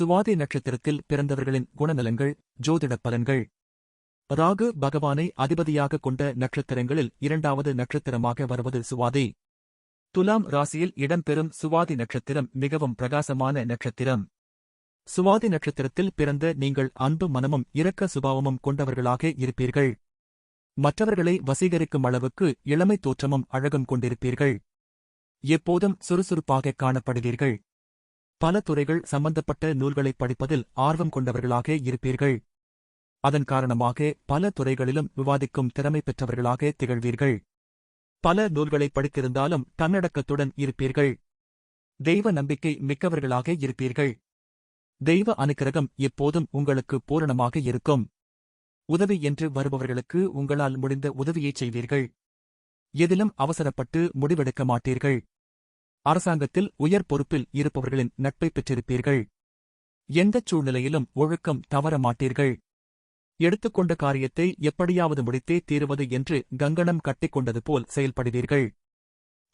சுவாதி நட்சத்திரத்தில் பிறந்தவர்களின் குணநலங்கள் ஜோதிட பலன்கள். ராகு பகவானை அதிபதியாக கொண்ட நட்சத்திரங்களில் இரண்டாவது நட்சத்திரமாக வருவது சுவாதி. துலாம் ராசியில் இடம்பெறும் சுவாதி நட்சத்திரம் மிகவும் பிரகாசமான நட்சத்திரம். சுவாதி நட்சத்திரத்தில் பிறந்த நீங்கள் அன்பு மனமும் இரக்க சுபாவமும் கொண்டவர்களாக இருப்பீர்கள். மற்றவர்களை வசீகரிக்கும் அளவுக்கு இளமை தோற்றமும் அழகும் கொண்டிருப்பீர்கள். எப்போதும் சுறுசுறுப்பாக காணப்படுவீர்கள். பல துறைகள் சம்பந்தப்பட்ட நூல்களை படிப்பதில் ஆர்வம் கொண்டவர்களாக இருப்பீர்கள். அதன் காரணமாக பல துறைகளிலும் விவாதிக்கும் திறமை பெற்றவர்களாக திகழ்வீர்கள். பல நூல்களை படித்திருந்தாலும் தன்னடக்கத்துடன் இருப்பீர்கள். தெய்வ நம்பிக்கை மிக்கவர்களாக இருப்பீர்கள். தெய்வ அனுக்கிரகம் எப்போதும் உங்களுக்கு பூரணமாக இருக்கும். உதவி என்று வருபவர்களுக்கு உங்களால் முடிந்த உதவியைச் செய்வீர்கள். எதிலும் அவசரப்பட்டு முடிவெடுக்க மாட்டீர்கள். அரசாங்கத்தில் உயர் பொறுப்பில் இருப்பவர்களின் நட்பை பெற்றிருப்பீர்கள். எந்தச் சூழ்நிலையிலும் ஒழுக்கம் தவற மாட்டீர்கள். எடுத்துக்கொண்ட காரியத்தை எப்படியாவது முடித்தே தீருவது என்று கங்கணம் கட்டிக்கொண்டது போல் செயல்படுவீர்கள்.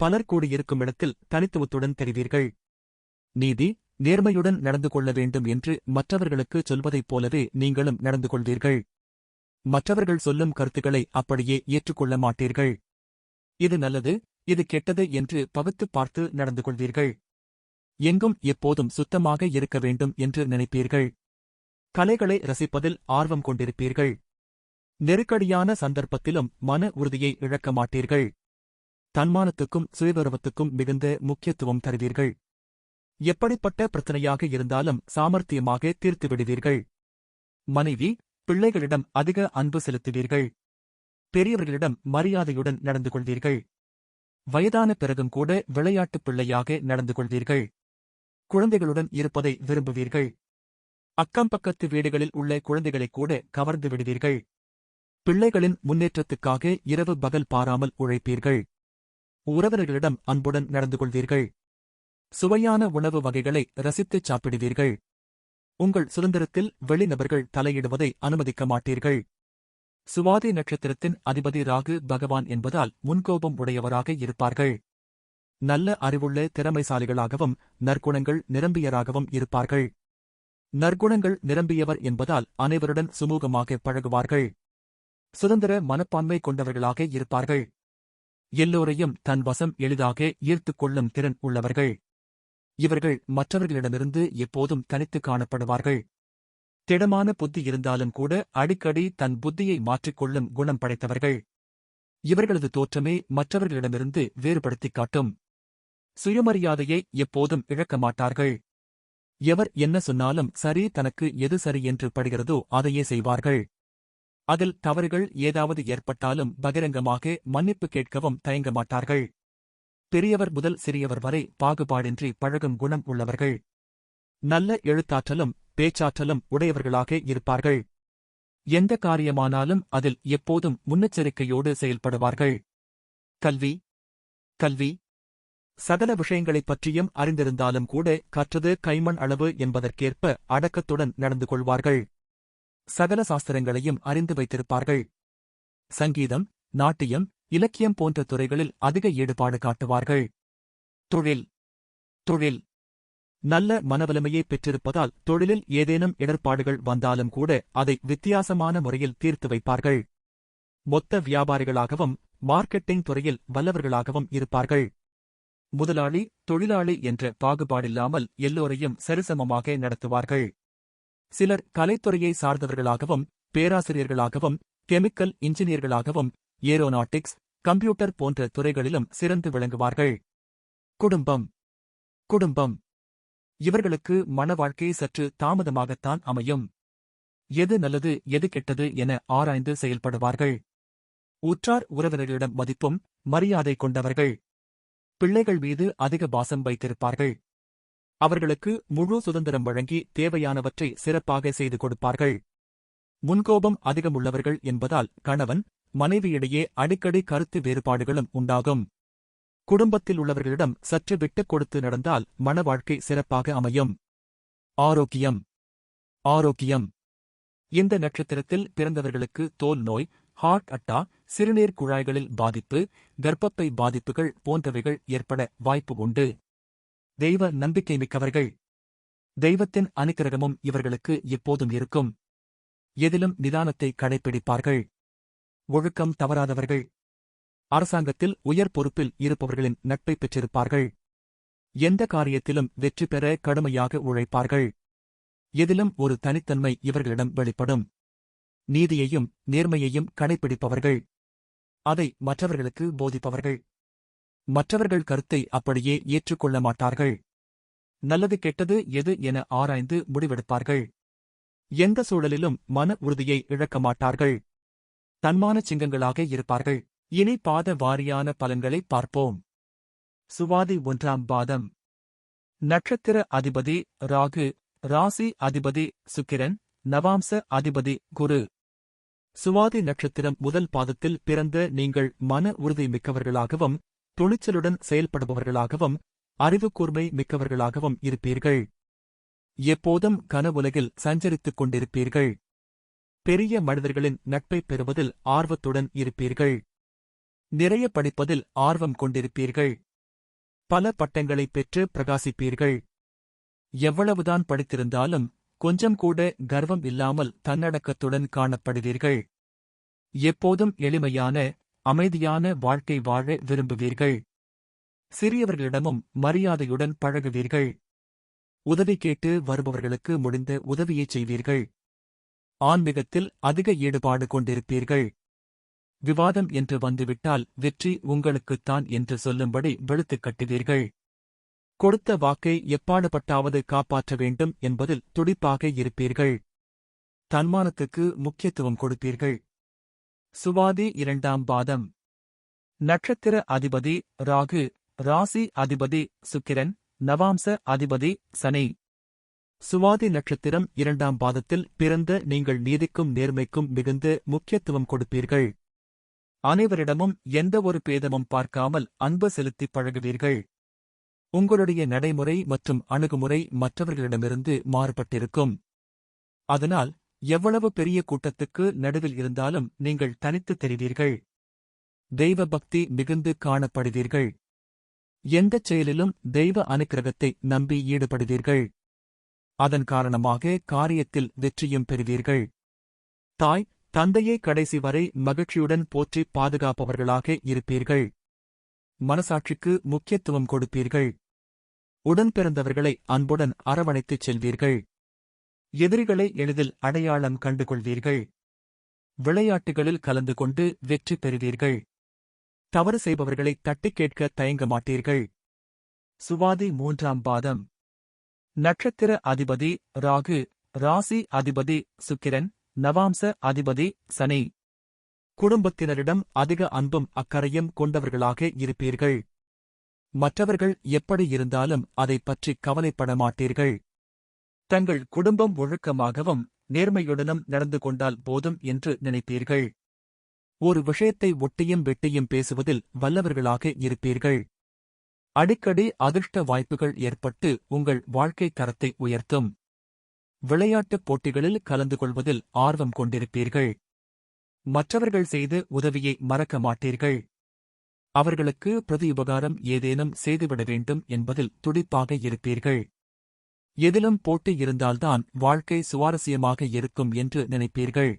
பலர் கூடியிருக்கும் இடத்தில் தனித்துவத்துடன் தெரிவீர்கள். நீதி நேர்மையுடன் நடந்து கொள்ள வேண்டும் என்று மற்றவர்களுக்கு சொல்வதைப் போலவே நீங்களும் நடந்து கொள்வீர்கள். மற்றவர்கள் சொல்லும் கருத்துக்களை அப்படியே ஏற்றுக்கொள்ள மாட்டீர்கள். இது நல்லது இது கெட்டது என்று பகுத்துப் பார்த்து நடந்து கொள்வீர்கள் எங்கும் எப்போதும் சுத்தமாக இருக்க வேண்டும் என்று நினைப்பீர்கள். கலைகளை ரசிப்பதில் ஆர்வம் கொண்டிருப்பீர்கள். நெருக்கடியான சந்தர்ப்பத்திலும் மன உறுதியை இழக்க மாட்டீர்கள். தன்மானத்துக்கும் சுயவருவத்துக்கும் மிகுந்த முக்கியத்துவம் தருவீர்கள். எப்படிப்பட்ட பிரச்சனையாக இருந்தாலும் சாமர்த்தியமாக தீர்த்து விடுவீர்கள். மனைவி பிள்ளைகளிடம் அதிக அன்பு செலுத்துவீர்கள். பெரியவர்களிடம் மரியாதையுடன் நடந்து கொள்வீர்கள் வயதான பிறகும் கூட விளையாட்டுப் பிள்ளையாக நடந்து கொள்வீர்கள். குழந்தைகளுடன் இருப்பதை விரும்புவீர்கள். அக்கம் பக்கத்து வீடுகளில் உள்ள குழந்தைகளை கூட கவர்ந்து விடுவீர்கள். பிள்ளைகளின் முன்னேற்றத்துக்காக இரவு பகல் பாராமல் உழைப்பீர்கள். உறவினர்களிடம் அன்புடன் நடந்து கொள்வீர்கள். சுவையான உணவு வகைகளை ரசித்துச் சாப்பிடுவீர்கள். உங்கள் சுதந்திரத்தில் வெளிநபர்கள் தலையிடுவதை அனுமதிக்க மாட்டீர்கள். சுவாதி நட்சத்திரத்தின் அதிபதி ராகு பகவான் என்பதால் முன்கோபம் உடையவராக இருப்பார்கள். நல்ல அறிவுள்ள திறமைசாலிகளாகவும் நற்குணங்கள் நிரம்பியராகவும் இருப்பார்கள். நற்குணங்கள் நிரம்பியவர் என்பதால் அனைவருடன் சுமூகமாக பழகுவார்கள். சுதந்திர மனப்பான்மை கொண்டவர்களாக இருப்பார்கள். எல்லோரையும் தன் வசம் எளிதாக ஈர்த்துக் கொள்ளும் திறன் உள்ளவர்கள். இவர்கள் மற்றவர்களிடமிருந்து எப்போதும் தனித்து காணப்படுவார்கள். திடமான புத்தி இருந்தாலும் கூட அடிக்கடி தன் புத்தியை மாற்றிக்கொள்ளும் குணம் படைத்தவர்கள். இவர்களது தோற்றமே மற்றவர்களிடமிருந்து வேறுபடுத்திக் காட்டும். சுயமரியாதையை எப்போதும் இழக்க மாட்டார்கள். எவர் என்ன சொன்னாலும் சரி தனக்கு எது சரி என்று படுகிறதோ அதையே செய்வார்கள். அதில் தவறுகள் ஏதாவது ஏற்பட்டாலும் பகிரங்கமாக மன்னிப்பு கேட்கவும் தயங்க மாட்டார்கள். பெரியவர் முதல் சிறியவர் வரை பாகுபாடின்றி பழகும் குணம் உள்ளவர்கள். நல்ல எழுத்தாற்றலும் பேச்சாற்றலும் உடையவர்களாக இருப்பார்கள். எந்த காரியமானாலும் அதில் எப்போதும் முன்னெச்சரிக்கையோடு செயல்படுவார்கள். கல்வி. கல்வி. சகல விஷயங்களைப் பற்றியும் அறிந்திருந்தாலும் கூட கற்றது கைமண் அளவு என்பதற்கேற்ப அடக்கத்துடன் நடந்து கொள்வார்கள். சகல சாஸ்திரங்களையும் அறிந்து வைத்திருப்பார்கள். சங்கீதம் நாட்டியம் இலக்கியம் போன்ற துறைகளில் அதிக ஈடுபாடு காட்டுவார்கள். தொழில். தொழில். நல்ல மனவலிமையை பெற்றிருப்பதால் தொழிலில் ஏதேனும் இடர்பாடுகள் வந்தாலும் கூட அதை வித்தியாசமான முறையில் தீர்த்து வைப்பார்கள். மொத்த வியாபாரிகளாகவும் மார்க்கெட்டிங் துறையில் வல்லவர்களாகவும் இருப்பார்கள். முதலாளி தொழிலாளி என்ற பாகுபாடில்லாமல் எல்லோரையும் சரிசமமாக நடத்துவார்கள். சிலர் கலைத்துறையை சார்ந்தவர்களாகவும் பேராசிரியர்களாகவும் கெமிக்கல் இன்ஜினியர்களாகவும் ஏரோநாட்டிக்ஸ் கம்ப்யூட்டர் போன்ற துறைகளிலும் சிறந்து விளங்குவார்கள். குடும்பம். குடும்பம். இவர்களுக்கு மன வாழ்க்கை சற்று தாமதமாகத்தான் அமையும். எது நல்லது எது கெட்டது என ஆராய்ந்து செயல்படுவார்கள். உற்றார் உறவினர்களிடம் மதிப்பும் மரியாதை கொண்டவர்கள். பிள்ளைகள் மீது அதிக பாசம் வைத்திருப்பார்கள். அவர்களுக்கு முழு சுதந்திரம் வழங்கி தேவையானவற்றை சிறப்பாக செய்து கொடுப்பார்கள். முன்கோபம் அதிகமுள்ளவர்கள் என்பதால் கணவன் மனைவியிடையே அடிக்கடி கருத்து வேறுபாடுகளும் உண்டாகும். குடும்பத்தில் உள்ளவர்களிடம் சற்று விட்டுக் கொடுத்து நடந்தால் மன வாழ்க்கை சிறப்பாக அமையும். ஆரோக்கியம். ஆரோக்கியம். இந்த நட்சத்திரத்தில் பிறந்தவர்களுக்கு தோல் நோய் ஹார்ட் அட்டா சிறுநீர் குழாய்களில் பாதிப்பு கர்ப்பப்பை பாதிப்புகள் போன்றவைகள் ஏற்பட வாய்ப்பு உண்டு. தெய்வ நம்பிக்கை மிக்கவர்கள். தெய்வத்தின் அனுக்கிரகமும் இவர்களுக்கு எப்போதும் இருக்கும். எதிலும் நிதானத்தை கடைப்பிடிப்பார்கள். ஒழுக்கம் தவறாதவர்கள். அரசாங்கத்தில் உயர் பொறுப்பில் இருப்பவர்களின் நட்பை பெற்றிருப்பார்கள். எந்த காரியத்திலும் வெற்றி பெற கடுமையாக உழைப்பார்கள். எதிலும் ஒரு தனித்தன்மை இவர்களிடம் வெளிப்படும். நீதியையும் நேர்மையையும் கடைப்பிடிப்பவர்கள். அதை மற்றவர்களுக்கு போதிப்பவர்கள். மற்றவர்கள் கருத்தை அப்படியே ஏற்றுக்கொள்ள மாட்டார்கள். நல்லது கெட்டது எது என ஆராய்ந்து முடிவெடுப்பார்கள். எந்த சூழலிலும் மன உறுதியை இழக்க மாட்டார்கள். தன்மான சிங்கங்களாக இருப்பார்கள். இனி பாத வாரியான பலன்களை பார்ப்போம். சுவாதி ஒன்றாம் பாதம். நட்சத்திர அதிபதி ராகு ராசி அதிபதி சுக்கிரன் நவாம்ச அதிபதி குரு. சுவாதி நட்சத்திரம் முதல் பாதத்தில் பிறந்த நீங்கள் மன உறுதி மிக்கவர்களாகவும் துணிச்சலுடன் செயல்படுபவர்களாகவும் அறிவுக்கூர்மை மிக்கவர்களாகவும் இருப்பீர்கள். எப்போதும் கனவுலகில் சஞ்சரித்துக் கொண்டிருப்பீர்கள். பெரிய மனிதர்களின் நட்பைப் பெறுவதில் ஆர்வத்துடன் இருப்பீர்கள். நிறைய படிப்பதில் ஆர்வம் கொண்டிருப்பீர்கள். பல பட்டங்களைப் பெற்று பிரகாசிப்பீர்கள். எவ்வளவுதான் படித்திருந்தாலும் கொஞ்சம் கூட கர்வம் இல்லாமல் தன்னடக்கத்துடன் காணப்படுவீர்கள். எப்போதும் எளிமையான அமைதியான வாழ்க்கை வாழ விரும்புவீர்கள். சிறியவர்களிடமும் மரியாதையுடன் பழகுவீர்கள். உதவி கேட்டு வருபவர்களுக்கு முடிந்த உதவியைச் செய்வீர்கள். ஆன்மீகத்தில் அதிக ஈடுபாடு கொண்டிருப்பீர்கள். விவாதம் என்று வந்துவிட்டால் வெற்றி உங்களுக்குத்தான் என்று சொல்லும்படி வெளுத்துக் கட்டுவீர்கள். கொடுத்த வாக்கை எப்பாடுபட்டாவது காப்பாற்ற வேண்டும் என்பதில் துடிப்பாக இருப்பீர்கள். தன்மானத்துக்கு முக்கியத்துவம் கொடுப்பீர்கள். சுவாதி இரண்டாம் பாதம். நட்சத்திர அதிபதி ராகு ராசி அதிபதி சுக்கிரன் நவாம்ச அதிபதி சனி. சுவாதி நட்சத்திரம் இரண்டாம் பாதத்தில் பிறந்த நீங்கள் நீதிக்கும் நேர்மைக்கும் மிகுந்த முக்கியத்துவம் கொடுப்பீர்கள். அனைவரிடமும் எந்த ஒரு பேதமும் பார்க்காமல் அன்பு செலுத்திப் பழகுவீர்கள். உங்களுடைய நடைமுறை மற்றும் அணுகுமுறை மற்றவர்களிடமிருந்து மாறுபட்டிருக்கும். அதனால் எவ்வளவு பெரிய கூட்டத்துக்கு நடுவில் இருந்தாலும் நீங்கள் தனித்துத் தெரிவீர்கள். தெய்வ பக்தி மிகுந்து காணப்படுவீர்கள். எந்தச் செயலிலும் தெய்வ அனுக்கிரகத்தை நம்பி ஈடுபடுவீர்கள். அதன் காரணமாக காரியத்தில் வெற்றியும் பெறுவீர்கள். தாய் தந்தையை கடைசி வரை மகிழ்ச்சியுடன் போற்றி பாதுகாப்பவர்களாக இருப்பீர்கள். மனசாட்சிக்கு முக்கியத்துவம் கொடுப்பீர்கள். உடன் பிறந்தவர்களை அன்புடன் அரவணைத்துச் செல்வீர்கள். எதிரிகளை எளிதில் அடையாளம் கண்டுகொள்வீர்கள். விளையாட்டுகளில் கலந்து கொண்டு வெற்றி பெறுவீர்கள். தவறு செய்பவர்களை தட்டிக் கேட்க தயங்க மாட்டீர்கள். சுவாதி மூன்றாம் பாதம். நட்சத்திர அதிபதி ராகு ராசி அதிபதி சுக்கிரன் நவாம்ச அதிபதி சனி. குடும்பத்தினரிடம் அதிக அன்பும் அக்கறையும் கொண்டவர்களாக இருப்பீர்கள். மற்றவர்கள் எப்படி இருந்தாலும் அதைப் பற்றி கவலைப்பட மாட்டீர்கள். தங்கள் குடும்பம் ஒழுக்கமாகவும் நேர்மையுடனும் நடந்து கொண்டால் போதும் என்று நினைப்பீர்கள். ஒரு விஷயத்தை ஒட்டியும் வெட்டியும் பேசுவதில் வல்லவர்களாக இருப்பீர்கள். அடிக்கடி அதிர்ஷ்ட வாய்ப்புகள் ஏற்பட்டு உங்கள் வாழ்க்கை தரத்தை உயர்த்தும். விளையாட்டுப் போட்டிகளில் கலந்து கொள்வதில் ஆர்வம் கொண்டிருப்பீர்கள். மற்றவர்கள் செய்து உதவியை மறக்க மாட்டீர்கள். அவர்களுக்கு பிரதியுபகாரம் ஏதேனும் செய்துவிட வேண்டும் என்பதில் துடிப்பாக இருப்பீர்கள். எதிலும் போட்டி இருந்தால்தான் வாழ்க்கை சுவாரஸ்யமாக இருக்கும் என்று நினைப்பீர்கள்.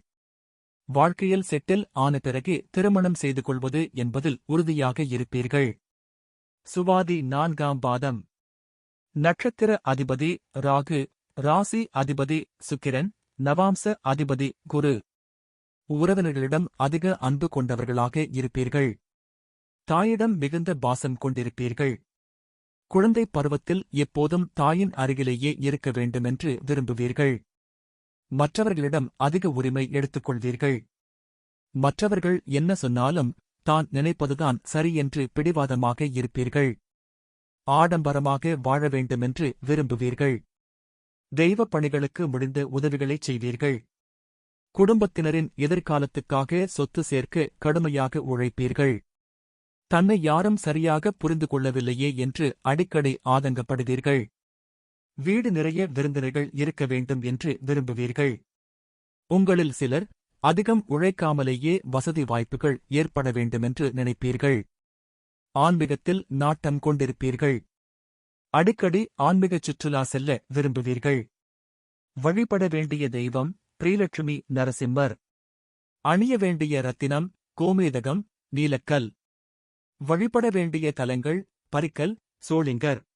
வாழ்க்கையில் செட்டில் ஆன பிறகு திருமணம் செய்து கொள்வது என்பதில் உறுதியாக இருப்பீர்கள். சுவாதி நான்காம் பாதம். நட்சத்திர அதிபதி ராகு ராசி அதிபதி சுக்கிரன் நவாம்ச அதிபதி குரு. உறவினர்களிடம் அதிக அன்பு கொண்டவர்களாக இருப்பீர்கள். தாயிடம் மிகுந்த பாசம் கொண்டிருப்பீர்கள். குழந்தை பருவத்தில் எப்போதும் தாயின் அருகிலேயே இருக்க வேண்டுமென்று விரும்புவீர்கள். மற்றவர்களிடம் அதிக உரிமை எடுத்துக்கொள்வீர்கள். மற்றவர்கள் என்ன சொன்னாலும் தான் நினைப்பதுதான் சரியென்று பிடிவாதமாக இருப்பீர்கள். ஆடம்பரமாக வாழ வேண்டுமென்று விரும்புவீர்கள். தெய்வப் பணிகளுக்கு முடிந்த உதவிகளைச் செய்வீர்கள். குடும்பத்தினரின் எதிர்காலத்துக்காக சொத்து சேர்க்க கடுமையாக உழைப்பீர்கள். தன்னை யாரும் சரியாக புரிந்து கொள்ளவில்லையே என்று அடிக்கடி ஆதங்கப்படுவீர்கள். வீடு நிறைய விருந்தினர்கள் இருக்க வேண்டும் என்று விரும்புவீர்கள். உங்களில் சிலர் அதிகம் உழைக்காமலேயே வசதி வாய்ப்புகள் ஏற்பட வேண்டுமென்று நினைப்பீர்கள். ஆன்மீகத்தில் நாட்டம் கொண்டிருப்பீர்கள். அடிக்கடி ஆன்மீகச் சுற்றுலா செல்ல விரும்புவீர்கள். வழிபட வேண்டிய தெய்வம் பிரியலட்சுமி நரசிம்மர். அணிய வேண்டிய ரத்தினம் கோமேதகம் நீலக்கல். வழிபட வேண்டிய தலங்கள் பரிக்கல் சோளிங்கர்.